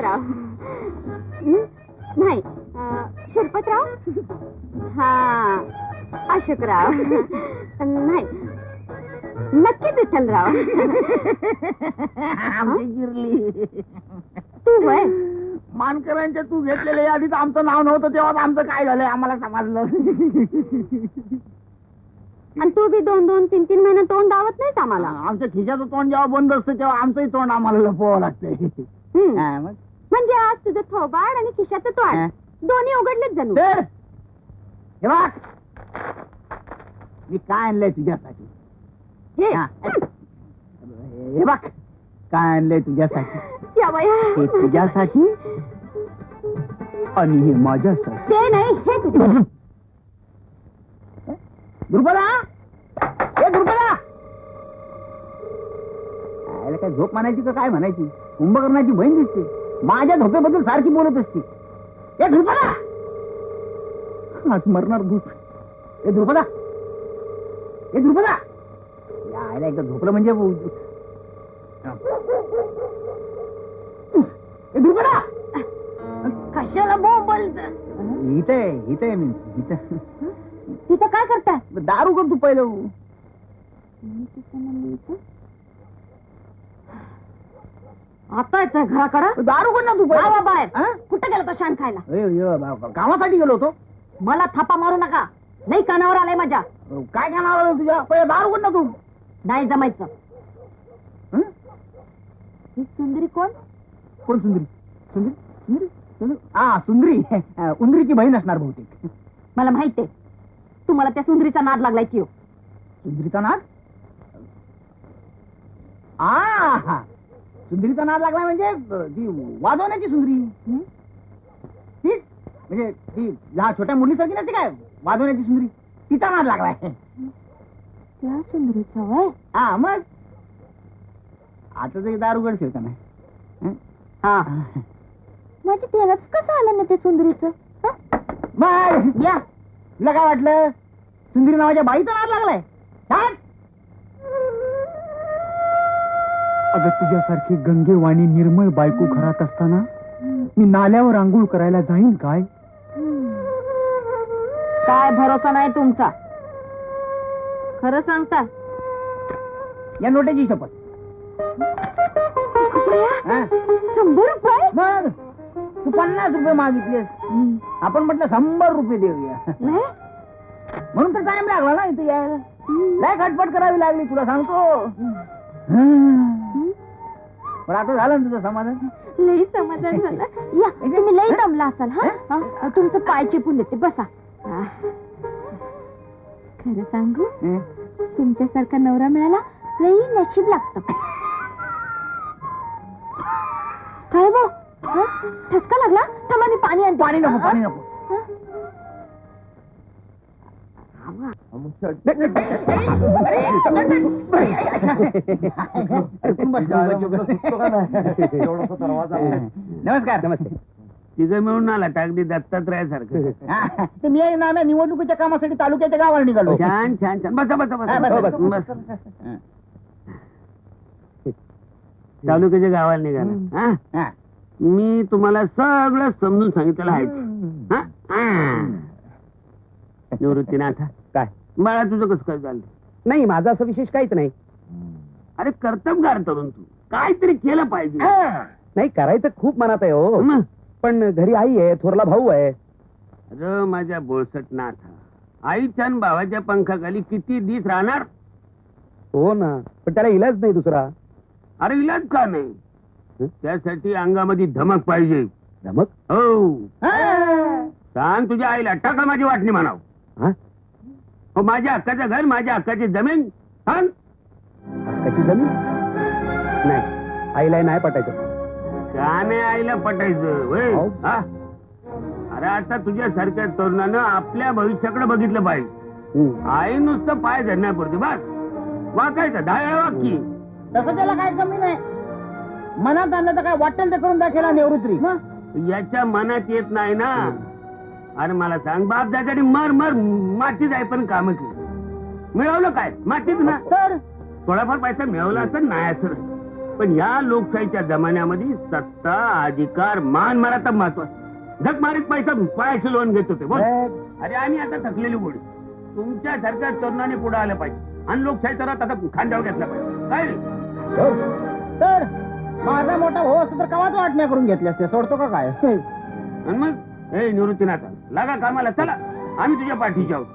नाही पत्राव हं, नाही अ, शिरपतराव? हा अशोकराव. नाही नक्की विठ्ठलराव. आमची गिरली तू वय? मानकरांच्या तू घेतलेल्या यादीत आमचं नाव नव्हतं तेव्हा आमचं काय झालंय आम्हाला समजलं. आणि तू बी दोन दोन तीन तीन महिने तोंड दावत नाहीस आम्हाला. आमच्या खिशाचं तोंड जेव्हा बंद असतं तेव्हा आमचंही तोंड आम्हाला लपवावं लागतंय. हं. हा, मग. म्हणजे आज तुझं थोबाड आणि खिशाचं. तोंड. दोन्ही उघडलेच जणू. तर, हे बघ. मी काय आणलंय तुझ्यासाठी? हे. हा. हे बघ. काय आणलंय तुझ्यासाठी? या वया. हे तुझ्यासाठी आणि हे माझ्यासाठी. ते नाही हे दुर्बला हे. दुर्बला. आयला काय झोप म्हणायची का काय म्हणायची? कुंभकर्णाची बहीण दिसते. माझ्या झोपेबद्दल सारखी बोलत असते. हे दुर्बला आज मरणार भूत. हे दुर्बला हे दुर्बला या आयला एकदा झोपलं म्हणजे हे दुर्बला कशाला बोंबल? इथं आहे इथं आहे मी. इथं. तिथं काय करताय? दारू कर तू पहिलं. आता येतोय घराकडं? दारू कर ना तू पहिलं बाहेर. हा? कुठं गेला तो शान खायला? अय, अय, बा- कामासाठी गेलो होतो. मला थापा मारू नका. नाही कानावर आलाय माझ्या. काय खाणार आलं तुझ्या? पहिले दारू कर ना तू नाही जमायचं. हं? ही सुंदरी कोण? कोण सुंदरी? सुंदरी? सुंदरी? सुंदरी? हा सुंदरी. अं, उंदरीची बहीण असणार बहुतेक. मला माहितीये तुम्हाला त्या सुंदरीचा नाद लागलाय की हो. सुंदरीचा नाद? आ सुंदरीचा नाद लागला म्हणजे ती वाजवण्याची सुंदरी. हं? तीच म्हणजे ती लहान छोट्या मुलीसारखी नसते काय? वाजवण्याची सुंदरी. तिचा नाद लागलाय. त्या सुंदरीचा वय? हा मग? आता तरी दारू का नाही? हं? हा. माझी तेलाच कसं आलं ना ते सुंदरीचं? मग? या. तुला काय वाटलं? सुंदरी नावाच्या बाईचा नाद लागलाय. छान. अगं तुझ्यासारखी गंगेवाणी निर्मळ बायको घरात असताना मी नाल्यावर आंघोळ करायला जाईन काय? काय भरोसा नाही तुमचा? खरं सांगता या नोट्याची शपथ. हा? शंभर रुपये? मग तू पन्नास रुपये मागितलेस. आपण म्हटलं शंभर रुपये देऊया. नाही? म्हणून तर टाइम लागला ना इथे यायला. लय खटपट करावी लागली तुला सांगतो. हं. पण आता झालं ना तुझं समाधान लई समाधान झालं या तुम्ही लई दमला असाल हा हा, तुमचं पाय चिपून देते बसा हा. खरं सांगू हं? तुमच्यासारखा नवरा मिळाला लई नशीब लागत काय बो हा? ठसका लागला थांबा मी पाणी आणते पाणी नको? पाणी नको हा? नमस्कार नमस्ते तिघं मिळून आला अगदी दत्तात्रय सारखं ते मी आहे ना निवडणुकीच्या कामासाठी तालुक्याच्या गावाला निघालो छान छान छान बसा बसा बस, बसा बस, बस तालुक्याच्या गावाला निघाला हा? हा. मी तुम्हाला सगळं समजून सांगितलेलं आहे हा? हा. निवृत्तीनाथ काय? बाळा तुझं कसं काय झालं? नाही माझा असं विशेष काहीच नाही. अरे कर्तबगार तरुण तू. काहीतरी केलं पाहिजे. नाही करायचं खूप मनात आहे हो. मग? पण घरी आई आहे थोरला भाऊ आहे. अरे माझ्या बोळसट नाथ आईच्या आणि भावाच्या पंखाखाली किती दिस राहणार? हो ना पण त्याला इलाज नाही दुसरा. अरे इलाज का नाही? त्यासाठी अंगामध्ये धमक पाहिजे. धमक? हा. सांग तुझ्या आईला टाका माझी वाटणी म्हणाव. हा? हो माझ्या हक्काचं घर माझ्या हक्काची जमीन सांग हक्काची जमीन? नाही आईला नाही पटायचं. का नाही आईला पटायचं होय? हो. हा? अरे आता तुझ्या सारख्या तरुणानं आपल्या भविष्याकडे बघितलं पाहिजे. हम्म. आई नुसतं पाय धरण्यापुरती बस. वाकायचं दहा वाक्की तसं त्याला काय कमी नाही मनात आणलं तर काय वाटेल ते करून दाखवला निवृत्ती याच्या मनात येत नाही ना. अरे मला सांग बाप दादाने मर मर माती जाय पण काम केली. मिळवलं काय? मातीत ना? तर? थोडाफार पैसा मिळवला असं नाही असं. पण या लोकशाहीच्या जमान्यामध्ये सत्ता अधिकार मान मराठा महत्वाचं. झक मारीत पैसा पायाचे लोन घेत होते बोल. अरे आम्ही आता थकलेली गोडी तुमच्यासारख्या तरुणाने पुढे आलं पाहिजे. आणि लोकशाहीचा रथ आता खांद्यावर घेतला पाहिजे. काय? हो. तर? माझा मोठा असतो तर कवाच वाटण्या करून घेतल्या असते? सोडतो का काय? आणि मग? हे निवृत्तीनाथा. लागा कामाला चला. आम्ही तुझ्या पाठीशी आहोत.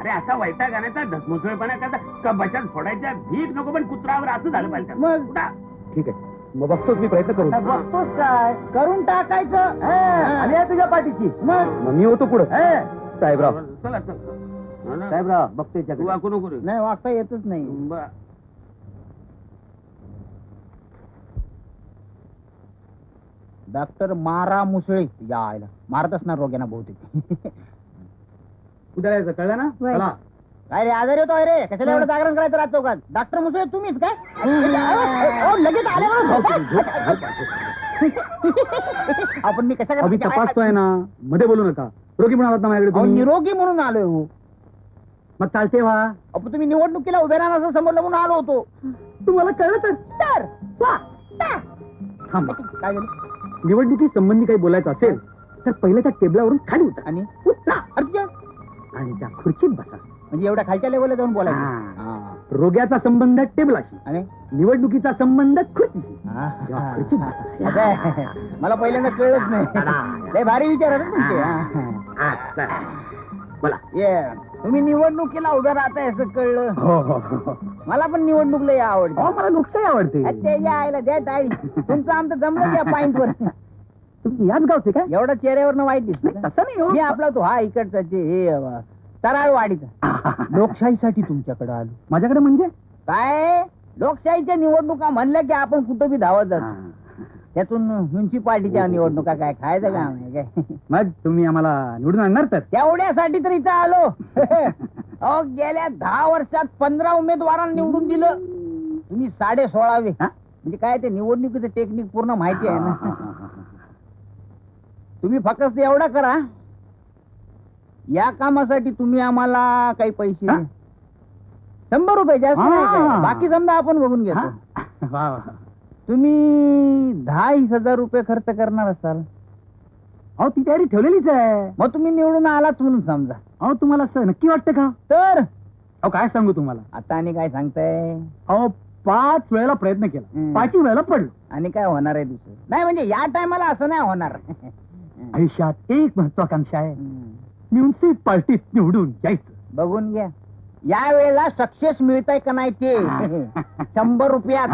अरे असा वैताग आणायचा धसमुसळपणा करता का बचात फोडायच्या भीक नको पण कुत्रावर असं झालं पाहिजे मग? उठा. ठीक आहे. मग बघतोच मी प्रयत्न करू बघतोच काय? करून टाकायचं. आहे तुझ्या पाठीची मग? मग मी होतो पुढं. हा. साहेबराव. चला चला. हा ना? साहेबराव बघतोय तू त्याकडे. वाकू नको रे. नाही वागता येतच नाही. बरं. डॉक्टर मारा मुसळे या आयला मारत असणार रोग्यांना बहुतेक. उद्या यायचं कळलं ना? वय. चला. काय रे आजारी होतो रे. कशाला एवढं जागरण करायचं रात चौकात? डॉक्टर मुसळे तुम्हीच काय? अहो, लगेच आले. आपण मी कशा आम्ही तपासतोय ना. मध्ये बोलू नका. रोगी म्हणालात ना माझ्याकडे अहो, तुम्ही? निरोगी म्हणून आलोय हो. मग चालते व्हा अहो, तुम्ही निवडणुकीला उभे राहणार असं समजलं म्हणून आलो होतो. तुम्हाला कळलं तर? तर वा, तर. थांबा. काय झालं? निवडणुकी संबंधी काही बोलायचं असेल तर पहिले त्या टेबलावरून खाली उतरा आणि उतरा अर्जुन आणि त्या खुर्चीत बसा म्हणजे एवढ्या खालच्या लेवलला जाऊन बोलायचं हा. हा. रोग्याचा संबंध टेबलाशी आणि निवडणुकीचा संबंध खुर्चीशी हा. या खुर्चीत बसा. असं आहे. मला पहिल्यांदा कळलंच नाही लय भारी विचार होते तुमचे हा. असं. बोला ये तुम्ही निवडणुकीला उभं राहताय असं कळलं. हो हो हो. मला पण निवडणूक लय आवडते. अहो, मला लोकशाही आवडते. त्याच्या आईला द्या टाळी तुमचं आमचं जमलं त्या पॉइंट वर. तुम्ही याच गावचे काय? एवढा चेहऱ्यावर वाईट दिसत तसं नाही हो. मी आपला तो हा इकडचा जे हे अं, तराळवाडीचा. लोकशाहीसाठी तुमच्याकडे आलो. माझ्याकडे म्हणजे? काय? लोकशाहीच्या निवडणुका म्हणल्या की आपण कुठं बी धावत जातो. त्यातून म्युन्सिपाल्टीच्या निवडणुका काय खायचं काम आहे काय मग तुम्ही आम्हाला निवडून आणणार तर तेवढ्यासाठी तर इथं आलो अहो गेल्या दहा वर्षात पंधरा उमेदवारांना निवडून दिलं तुम्ही साडे सोळावे हा? म्हणजे काय ते निवडणुकीचं टेक्निक पूर्ण माहिती आहे ना तुम्ही फक्त एवढा करा या कामासाठी तुम्ही आम्हाला काही पैसे हा? द्या. शंभर रुपये जास्त नाही हा. बाकी समजा आपण बघून हा? घेतो वा, वा. तुम्ही दहा हजार रुपये खर्च करणार असाल. अहो ती तयारी ठेवलेलीच आहे. मग तुम्ही निवडून आलाच म्हणून समजा. अहो तुम्हाला असं नक्की वाटतं का? तर? अहो काय सांगू तुम्हाला? आता आणि काय सांगताय? अहो पाच वेळेला प्रयत्न केला. हम्म. पाचही वेळेला पडलो. आणि काय होणार आहे दुसरं? नाही म्हणजे या टायमाला असं नाही होणार. आयुष्यात एक महत्वाकांक्षा आहे. हम्म. म्युन्सिपाल्टीत निवडून यायचं. बघून घ्या. या वेळेला सक्सेस मिळतंय का नाही ते? शंभर रुपयात.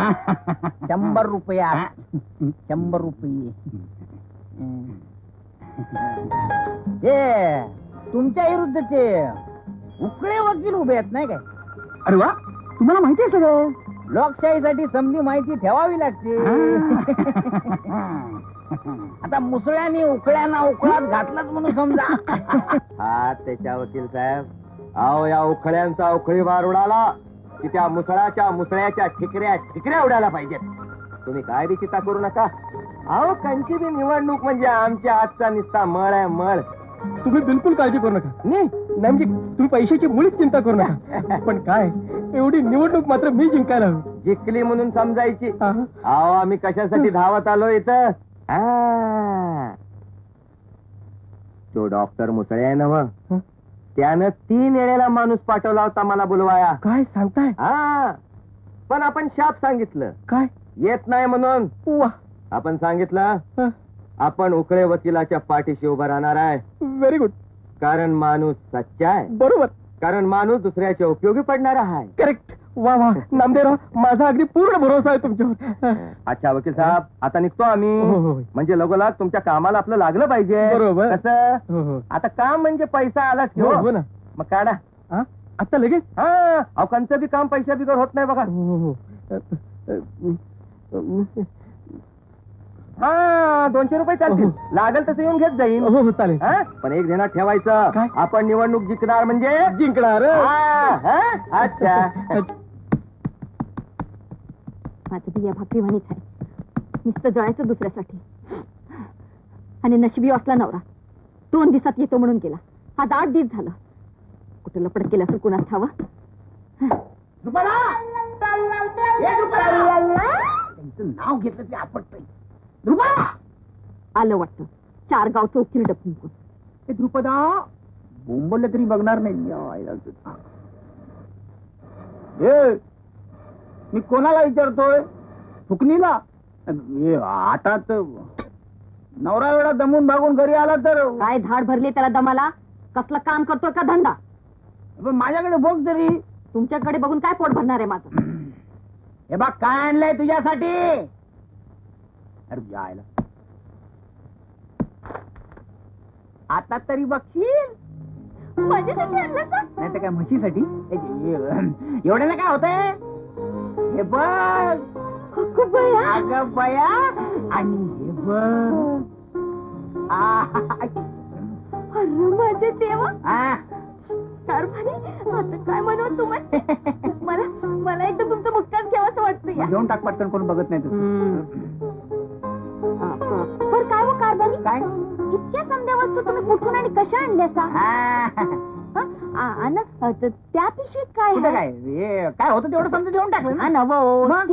शंभर रुपयात. शंभर रुपये. हे तुमच्या विरुद्धचे उकळे वकील उभे आहेत नाही काय? अरे वा तुम्हाला माहिती आहे सगळं? लोकशाहीसाठी समधी माहिती ठेवावी लागते. आता मुसळ्याने उकळ्यांना उकळात घातलाच म्हणून समजा. हा त्याच्या वकील साहेब. अहो या उखळ्यांचा उखळी वार उडाला की त्या मुसळाच्या मुसळ्याच्या ठिकऱ्या ठिकऱ्या उडायला पाहिजेत. तुम्ही काय बी चिंता करू नका. अहो कंची बी निवडणूक म्हणजे आमच्या आजचा निस्ता मळ आहे मळ. तुम्ही बिलकुल काळजी करू नका. नाही म्हणजे तुम्ही पैशाची मुळीच चिंता करू नका. पण काय एवढी निवडणूक मात्र मी जिंकायला हवी. जिंकली म्हणून समजायची. अहो आम्ही कशासाठी धावत आलो इथं. तो डॉक्टर मुसळे आहे ना मग? त्यानं तीन वेळेला माणूस पाठवला होता मला बोलवाया. काय सांगताय? हा. पण आपण शाप सांगितलं. काय? येत नाही म्हणून. वा. आपण सांगितलं आपण उकळे वकिलाच्या पाठीशी उभा राहणार आहे. व्हेरी गुड कारण माणूस सच्चा आहे. बरोबर. कारण माणूस दुसऱ्याच्या उपयोगी पडणारा आहे. करेक्ट वा वा. नामदेवराव माझा अगदी पूर्ण भरोसा आहे तुमच्यावर. अच्छा वकील साहेब आता निघतो आम्ही. हो, हो, हो. म्हणजे लगोलाग तुमच्या कामाला आपलं लागलं पाहिजे. बरोबर. कसं? हो हो. आता काम म्हणजे पैसा आलाच की हो हो. हो ना. मग काढा. हा? आता लगेच? हा अहो कंचं बी काम पैशा बिगर होत नाही बघा. हो हो हो. अ, अ, अ, हा दोनशे रुपये चालतील हो. लागल तसं येऊन घेत जाईन. हो हो चालेल. हा? पण एक ध्यानात ठेवायचं. काय? आपण निवडणूक जिंकणार म्हणजे? जिंकणार. हा, हा? अच्छा. माझं बिया भाकरी वाणीच आहे. नुसतं जळायचं दुसऱ्यासाठी. आणि नशिबी असला नवरा दोन दिवसात येतो म्हणून गेला. आज आठ दिवस झालं. कुठं लपड केलं असेल कुणास ठावं! त्यांचं नाव घेतलं ते आपटतंय. ध्रुपदा आलं वाटतं. चार गाव चौकीर फुंकून. ए ध्रुपदा बोंबललं तरी बघणार नाही मी कोणाला विचारतोय? फुकणीला? ए, आता नवरा एवढा दमून भागून घरी आला तर काय धाड भरली त्याला दमाला? कसलं काम करतोय का धंदा? पण माझ्याकडे बघ तरी तुमच्याकडे बघून काय पोट भरणार आहे माझं? हे बघ काय आणलंय तुझ्यासाठी? अरे जायला. आता तरी बघशील? माझ्यासाठी आणलं का? नाही तर काय म्हशीसाठी? ए, ए, एवढ्याला काय होतंय? हे बघ. अगं बया. अगं बया. आणि हे बघ. आ, अरे माझे देवा. आ, कारभारी आता काय म्हणू तुम्हाला मला मला एकदम तुमचं मुक्काच घ्यावं वाटतं या. घेऊन टाक पटकन कोण बघत नाही तुझं. पण काय हो कारभारी? काय? इतक्या समध्या वस्तू तुम्ही कुठून आणि कशा आणल्या सा आ, त्या पिशवीत काय कुठं? काय? हे, काय होतं तेवढं समजा देऊन टाकलं ना. मग?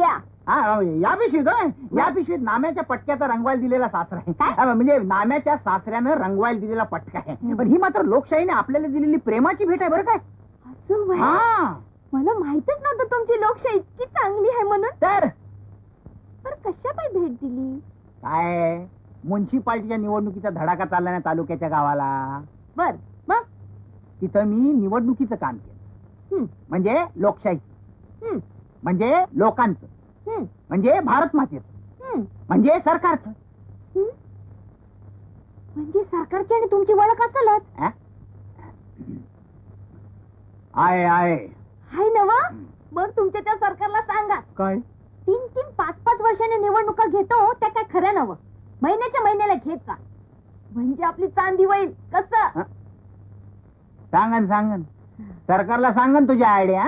हा या पिशवीत होय? या पिशवीत नाम्याच्या पटक्याचा रंगवायला दिलेला सासरा आहे? हा, म्हणजे नाम्याच्या सासऱ्यानं रंगवायला दिलेला पटका आहे. पण ही मात्र लोकशाहीने आपल्याला दिलेली प्रेमाची भेट आहे बरं काय? असं व्हय? हा. मला माहितच नव्हतं तुमची लोकशाही इतकी चांगली आहे म्हणून. तर? पण कशा पाय भेट दिली? काय? म्युन्सिपाल्टीच्या निवडणुकीचा धडाका चालला ना तालुक्याच्या गावाला. बर. तिथं मी निवडणुकीचं काम केलं. म्हणजे लोकशाही म्हणजे लोकांचं. म्हणजे भारत मातेचं. म्हणजे सरकारचं. म्हणजे सरकारची आणि तुमची ओळख असेलच? आहे आहे हाय नवा? मग तुमच्या त्या सरकारला सांगा. काय? तीन तीन पाच पाच वर्षाने निवडणुका घेतो त्या काय खरं नवं? महिन्याच्या महिन्याला घेत जा. म्हणजे आपली चांदी होईल. कसं? सांगन सांगन. सरकारला सांगन तुझ्या आयडिया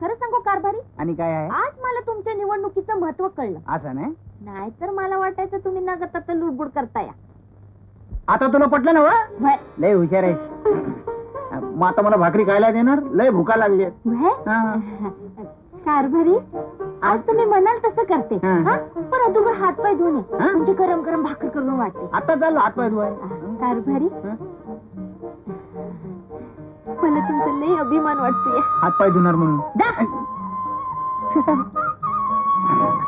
खरं सांगू कारभारी आणि काय आहे? आज मला तुमच्या निवडणुकीचं महत्त्व कळलं. असं नाही? नाहीतर मला वाटायचं तुम्ही नगत आता लुडबुड करताय आता तुला पटलं ना व? व्हय, लय हुशार आहेस. मग आता मला भाकरी खायला देणार? लय भुका लागली व्हय? कारभारी आज तुम्ही म्हणाल तसं करते. हा. हा? पण अगोदर हात पाय धुवून ये. हा? म्हणजे गरम गरम भाकर करून वाटते. आता चाललो हात पाय धुवाय कारभारी मला तुमचं लय अभिमान वाटतोय. हात पाय धुणार म्हणून.